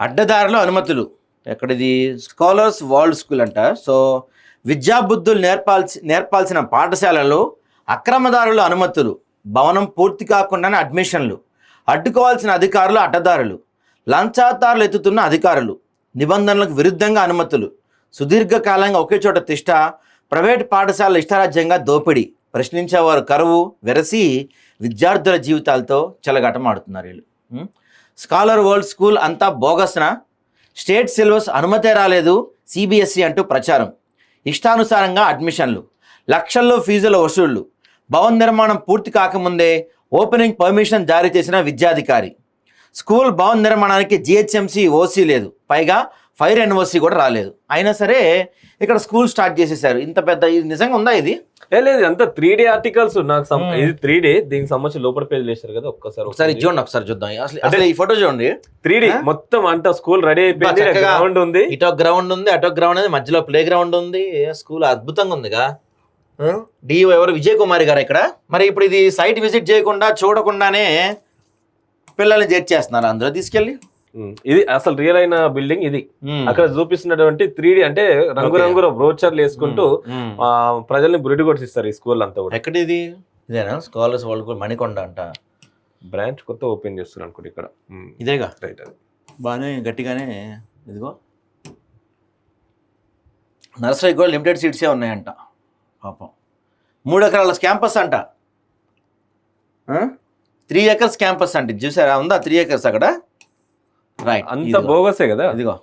అడ్డదారులు అనుమతులు. ఎక్కడిది? స్కాలర్స్ వరల్డ్ స్కూల్ అంట. సో విద్యాబుద్ధులు నేర్పాల్సి నేర్పాల్సిన పాఠశాలలో అక్రమదారుల అనుమతులు. భవనం పూర్తి కాకుండానే అడ్మిషన్లు. అడ్డుకోవాల్సిన అధికారులు అడ్డదారులు. లంచాతారులు ఎత్తుతున్న అధికారులు. నిబంధనలకు విరుద్ధంగా అనుమతులు. సుదీర్ఘకాలంగా ఒకే చోట తిష్ట ప్రైవేట్ పాఠశాల ఇష్టారాజ్యంగా దోపిడీ. ప్రశ్నించేవారు కరువు వెరసి విద్యార్థుల జీవితాలతో చెలగాటమాడుతున్నారు వీళ్ళు. స్కాలర్ వరల్డ్ స్కూల్ అంతా బోగస్న? స్టేట్ సిలబస్ అనుమతే రాలేదు సిబిఎస్ఈ అంటూ ప్రచారం. ఇష్టానుసారంగా అడ్మిషన్లు లక్షల్లో ఫీజుల వసూళ్ళు భవన నిర్మాణం పూర్తి కాకముందే ఓపెనింగ్ పర్మిషన్ జారీ చేసిన విద్యాధికారి. స్కూల్ భవన నిర్మాణానికి జిహెచ్ఎంసీ ఓసీ లేదు పైగా ఫైర్ ఎన్ఓసి కూడా రాలేదు. అయినా సరే ఇక్కడ స్కూల్ స్టార్ట్ చేసేసారు. ఇంత పెద్ద ఇది నిజంగా ఉందా ఇది? ఏ లేదు అంత త్రీ డే ఆర్టికల్స్ నాకు సం-. ఇది త్రీ డే దీనికి సంబంధించి లోపల పేజ్ వేశారు కదా ఒక్కసారి ఒకసారి ఇది. చూడండి ఒకసారి చూద్దాం. అసలు అసలు ఈ ఫోటో చూడండి. Three day? మొత్తం అంతా స్కూల్ రెడీ అయిపోయింది చక్కగా గ్రౌండ్ ఉంది. ఇటో గ్రౌండ్ ఉంది అటో గ్రౌండ్ ఉంది మధ్యలో ప్లే గ్రౌండ్ ఉంది. స్కూల్ అద్భుతంగా ఉందిగా డిఓ ఎవరు? విజయ్ కుమారి గారు ఇక్కడ? మరి ఇప్పుడు ఇది సైట్ విజిట్ చేయకుండా చూడకుండానే పిల్లల్ని చేర్చేస్తున్నారు అందులో తీసుకెళ్ళి. ఇది అసలు రియల్ అయిన బిల్డింగ్ ఇది. అక్కడ చూపిస్తున్నటువంటి త్రీ డి అంటే రంగురంగుల బ్రోచర్లు వేసుకుంటూ ప్రజల్ని బురిడి కొట్టిస్తారు ఈ స్కూల్ అంతా కూడా. ఎక్కడ ఇది ఇదేనా? స్కాలర్స్ వరల్డ్ స్కూల్ మణికొండ అంట. బ్రాంచ్ కొత్త ఓపెన్ చేస్తున్నారు అనుకోండి ఇక్కడ. ఇదేగా? రైట్ అది. బాగానే గట్టిగానే ఇదిగో. నర్సరీ కూడా లిమిటెడ్ సీట్సే ఉన్నాయంట. పాపం. మూడు ఎకరాల క్యాంపస్ అంట. త్రీ ఎకర్స్ క్యాంపస్ అంటే. చూసారా? ఉందా? త్రీ ఎకర్స్ అక్కడ? రైట్ అంత బోగసే కదా? ఇదిగో.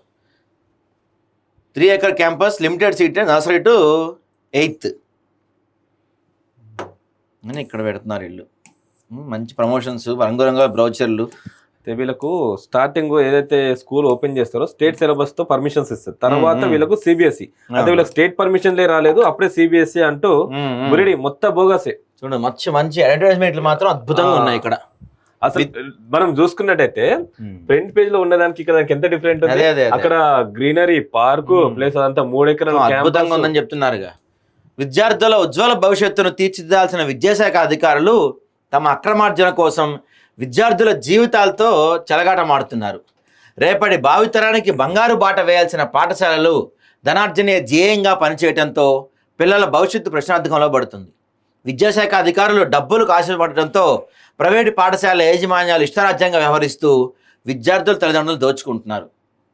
Three acre campus limited seat nursery to eighth. అని ఇక్కడ పెడుతున్నారు ఇల్లు. మంచి ప్రమోషన్స్ రంగురంగుల బ్రౌచర్లు. వీళ్ళకు స్టార్టింగ్ ఏదైతే స్కూల్ ఓపెన్ చేస్తారో స్టేట్ సిలబస్తో పర్మిషన్స్ ఇస్తారు. తర్వాత. వీళ్ళకు సిబిఎస్ఈ. అంటే వీళ్ళకి స్టేట్ పర్మిషన్ లే రాలేదు అప్పుడే సిబిఎస్ఈ అంటూ. బురిడి మొత్తం బోగసే. చూడండి మంచి మంచి అడ్వర్టైజ్మెంట్లు మాత్రం అద్భుతంగా. ఉన్నాయి ఇక్కడ. అసలు మనం చూసుకున్నట్టయితే ఫ్రంట్ పేజ్లో ఉన్నదానికి ఇక్కడ ఎంత డిఫరెంట్. అక్కడ గ్రీనరీ పార్క్. ప్లేస్ అదంతా మూడు ఎకరాల అద్భుతంగా. ఉందని చెప్తున్నారుగా విద్యార్థుల ఉజ్వల భవిష్యత్తును తీర్చిదిద్దాల్సిన విద్యాశాఖ అధికారులు తమ అక్రమార్జన కోసం విద్యార్థుల జీవితాలతో చెలగాటమాడుతున్నారు రేపటి భావితరానికి బంగారు బాట వేయాల్సిన పాఠశాలలు ధనార్జనే ధ్యేయంగా పనిచేయడంతో పిల్లల భవిష్యత్తు ప్రశ్నార్థకంలో పడుతుంది విద్యాశాఖ అధికారులు డబ్బులకు ఆశపడటంతో ప్రైవేటు పాఠశాల యాజమాన్యాలు ఇష్టరాజ్యంగా వ్యవహరిస్తూ విద్యార్థుల తల్లిదండ్రులు దోచుకుంటున్నారు.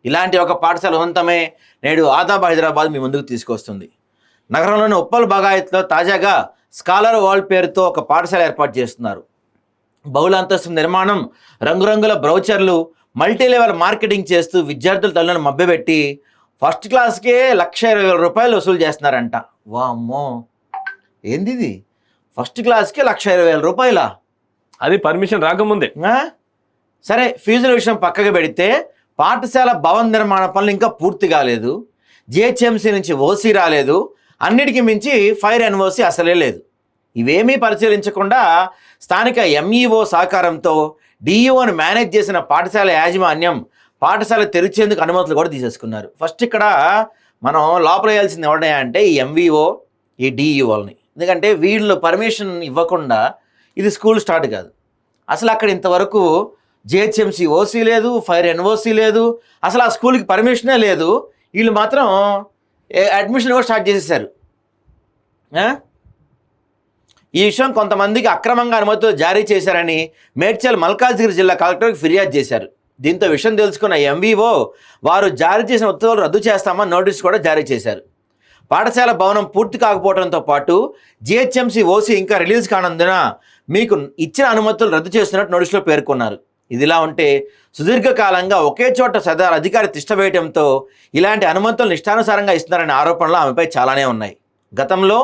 ఇలాంటి ఒక పాఠశాల ఉదంతమే నేడు ఆదాబ్ హైదరాబాద్ మీ ముందుకు తీసుకొస్తుంది. నగరంలోని ఉప్పల్ బగాయత్లో తాజాగా స్కాలర్ వాల్ పేరుతో ఒక పాఠశాల ఏర్పాటు చేస్తున్నారు. బహుళ అంతస్తు నిర్మాణం రంగురంగుల బ్రౌచర్లు మల్టీ లెవెల్ మార్కెటింగ్ చేస్తూ విద్యార్థుల తల్లిని మభ్యపెట్టి ఫస్ట్ క్లాస్కే లక్ష ఇరవై వేల రూపాయలు వసూలు చేస్తున్నారంట. వామ్మో! ఏందిది? ఫస్ట్ క్లాస్కే లక్ష ఇరవై వేల రూపాయలా? అది పర్మిషన్ రాకముందే? సరే ఫీజుల విషయం పక్కకు పెడితే పాఠశాల భవన నిర్మాణ పనులు ఇంకా పూర్తి కాలేదు. జిహెచ్ఎంసీ నుంచి ఓసీ రాలేదు. అన్నిటికీ మించి ఫైర్ ఎన్ఓసి అసలే లేదు. ఇవేమీ పరిశీలించకుండా స్థానిక ఎంఈఓ సహకారంతో డిఈఓని మేనేజ్ చేసిన పాఠశాల యాజమాన్యం పాఠశాల తెరిచేందుకు అనుమతులు కూడా తీసేసుకున్నారు. ఫస్ట్ ఇక్కడ మనం లోపల వేయాల్సింది అంటే ఈ ఎంవీఓ ఈ డిఈఓల్ని ఎందుకంటే వీళ్ళు పర్మిషన్ ఇవ్వకుండా ఇది స్కూల్ స్టార్ట్ కాదు. అసలు అక్కడ ఇంతవరకు జిహెచ్ఎంసీ ఓసీ లేదు ఫైర్ ఎన్ఓసీ లేదు అసలు ఆ స్కూల్కి పర్మిషనే లేదు. వీళ్ళు మాత్రం అడ్మిషన్ కూడా స్టార్ట్ చేసేసారు. ఈ విషయం కొంతమందికి అక్రమంగా అనుమతులు జారీ చేశారని మేడ్చల్ మల్కాజ్గిరి జిల్లా కలెక్టర్కి ఫిర్యాదు చేశారు. దీంతో విషయం తెలుసుకున్న ఎంవీఓ వారు జారీ చేసిన ఉత్తర్వులు రద్దు చేస్తామని నోటీస్ కూడా జారీ చేశారు. పాఠశాల భవనం పూర్తి కాకపోవడంతో పాటు జిహెచ్ఎంసీ ఓసీ ఇంకా రిలీజ్ కానందున మీకు ఇచ్చిన అనుమతులు రద్దు చేస్తున్నట్టు నోటీసులో పేర్కొన్నారు. ఇదిలా ఉంటే సుదీర్ఘకాలంగా ఒకే చోట సదా అధికారి తిష్టవేయడంతో ఇలాంటి అనుమతులను ఇష్టానుసారంగా ఇస్తున్నారనే ఆరోపణలు ఆమెపై చాలానే ఉన్నాయి. గతంలో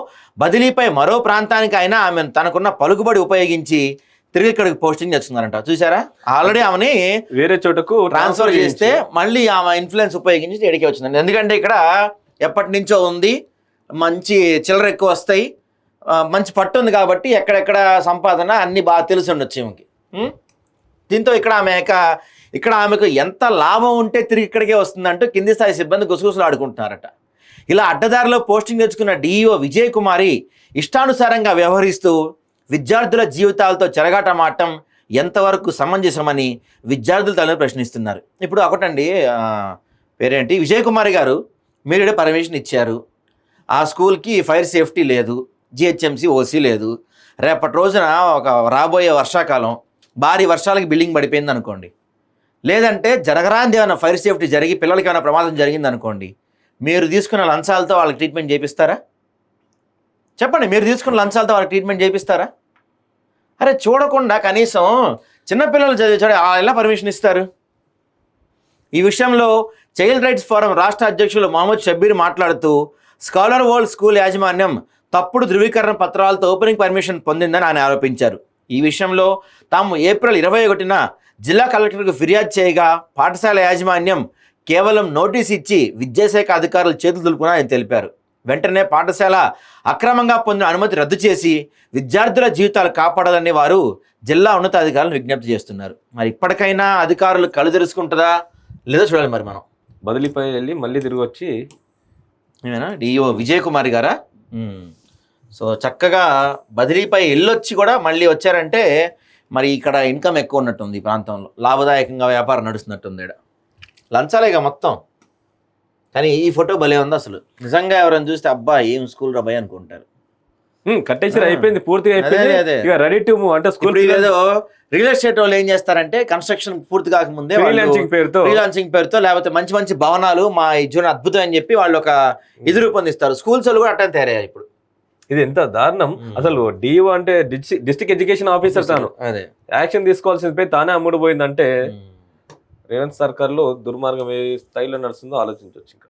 బదిలీపై మరో ప్రాంతానికి అయినా ఆమె తనకున్న పలుకుబడి ఉపయోగించి తిరిగి ఇక్కడికి పోస్టింగ్ చేస్తున్నారంట. చూసారా ఆల్రెడీ ఆమెని వేరే చోటకు ట్రాన్స్ఫర్ చేస్తే మళ్ళీ ఆమె ఇన్ఫ్లుయెన్స్ ఉపయోగించి ఇక్కడికి వచ్చిందండి ఎందుకంటే ఇక్కడ ఎప్పటి నుంచో ఉంది. మంచి చిల్లర ఎక్కువ వస్తాయి మంచి పట్టు ఉంది కాబట్టి ఎక్కడెక్కడ సంపాదన అన్ని బాగా తెలిసి ఉండొచ్చు ఈమెకి. దీంతో ఇక్కడ ఆమె ఇక్కడ ఆమెకు ఎంత లాభం ఉంటే తిరిగి ఇక్కడికే వస్తుందంటూ కింది స్థాయి సిబ్బంది గుసగుసలు ఆడుకుంటున్నారట ఇలా అడ్డదారిలో పోస్టింగ్ తెచ్చుకున్న డిఈఓ విజయ్ కుమారి ఇష్టానుసారంగా వ్యవహరిస్తూ విద్యార్థుల జీవితాలతో చెరగాటమాడటం ఎంతవరకు సమంజసమని విద్యార్థులు తల్లిదండ్రులు ప్రశ్నిస్తున్నారు. ఇప్పుడు ఒకటండి పేరేంటి? విజయ్ కుమారి గారు మీరు పర్మిషన్ ఇచ్చారు. ఆ స్కూల్కి ఫైర్ సేఫ్టీ లేదు జిహెచ్ఎంసి ఓసీ లేదు. రేపటి రోజున ఒక రాబోయే వర్షాకాలం భారీ వర్షాలకి బిల్డింగ్ పడిపోయింది అనుకోండి. లేదంటే జరగరాంది ఏమైనా ఫైర్ సేఫ్టీ జరిగి పిల్లలకి ఏమైనా ప్రమాదం జరిగింది అనుకోండి మీరు తీసుకున్న లంచాలతో వాళ్ళకి ట్రీట్మెంట్ చేపిస్తారా? చెప్పండి మీరు తీసుకున్న లంచాలతో వాళ్ళకి ట్రీట్మెంట్ చేపిస్తారా? అరే చూడకుండా కనీసం చిన్నపిల్లలు చదివి ఎలా పర్మిషన్ ఇస్తారు. ఈ విషయంలో చైల్డ్ రైట్స్ ఫోరం రాష్ట్ర అధ్యక్షులు మహమ్మద్ షబ్బీర్ మాట్లాడుతూ స్కాలర్ వరల్డ్ స్కూల్ యాజమాన్యం తప్పుడు ధృవీకరణ పత్రాలతో ఓపెనింగ్ పర్మిషన్ పొందిందని ఆయన ఆరోపించారు. ఈ విషయంలో తాము ఏప్రిల్ ఇరవై ఒకటిన జిల్లా కలెక్టర్కు ఫిర్యాదు చేయగా పాఠశాల యాజమాన్యం కేవలం నోటీస్ ఇచ్చి విద్యాశాఖ అధికారులు చేతులు దులుపున ఆయన తెలిపారు. వెంటనే పాఠశాల అక్రమంగా పొందిన అనుమతి రద్దు చేసి విద్యార్థుల జీవితాలు కాపాడాలని వారు జిల్లా ఉన్నతాధికారులను విజ్ఞప్తి చేస్తున్నారు. మరి ఇప్పటికైనా అధికారులు కళ్ళు తెరుచుకుంటుందా లేదో చూడాలి మరి మనం. బదిలీపై వెళ్ళి మళ్ళీ తిరిగి వచ్చి ఏమైనా డిఓ విజయ్ కుమార్ గారా. సో చక్కగా బదిలీపై వెళ్ళొచ్చి కూడా మళ్ళీ వచ్చారంటే మరి ఇక్కడ ఇన్కమ్ ఎక్కువ ఉన్నట్టుంది ఈ ప్రాంతంలో. లాభదాయకంగా వ్యాపారం నడుస్తున్నట్టుంది ఇక్కడ లంచాలేగా మొత్తం. కానీ ఈ ఫోటో భలే ఉంది అసలు. నిజంగా ఎవరైనా చూస్తే అబ్బా ఏం స్కూల్ రా భయ్ అనుకుంటారు. కట్టేసి. అయిపోయింది పూర్తిగా అయిపోయింది. ఇక రెడీ టు మూవ్ అంటే స్కూల్ రియల్ ఎస్టేట్ వాళ్ళు ఏం చేస్తారంటే కన్స్ట్రక్షన్ పూర్తి కాకముందే ఫ్రీలాన్సింగ్ పేరుతో. ఫ్రీలాన్సింగ్ పేరుతో లేకపోతే మంచి మంచి భవనాలు మా ఇజ్జున అద్భుతం అని చెప్పి వాళ్ళు ఒక ఇది రూపొందిస్తారు. స్కూల్స్ కూడా అట్టని తయారయ్యారు ఇప్పుడు. ఇది ఎంత దారుణం. అసలు డిఓ అంటే డిస్ట్రిక్ట్ ఎడ్యుకేషన్ ఆఫీసర్ తాను. యాక్షన్ తీసుకోవాల్సింది పోయి తానే అమ్ముడు పోయిందంటే రేవంత్ సర్కార్లో దుర్మార్గం ఏ స్థాయిలో నడుస్తుందో ఆలోచించవచ్చు ఇంకా.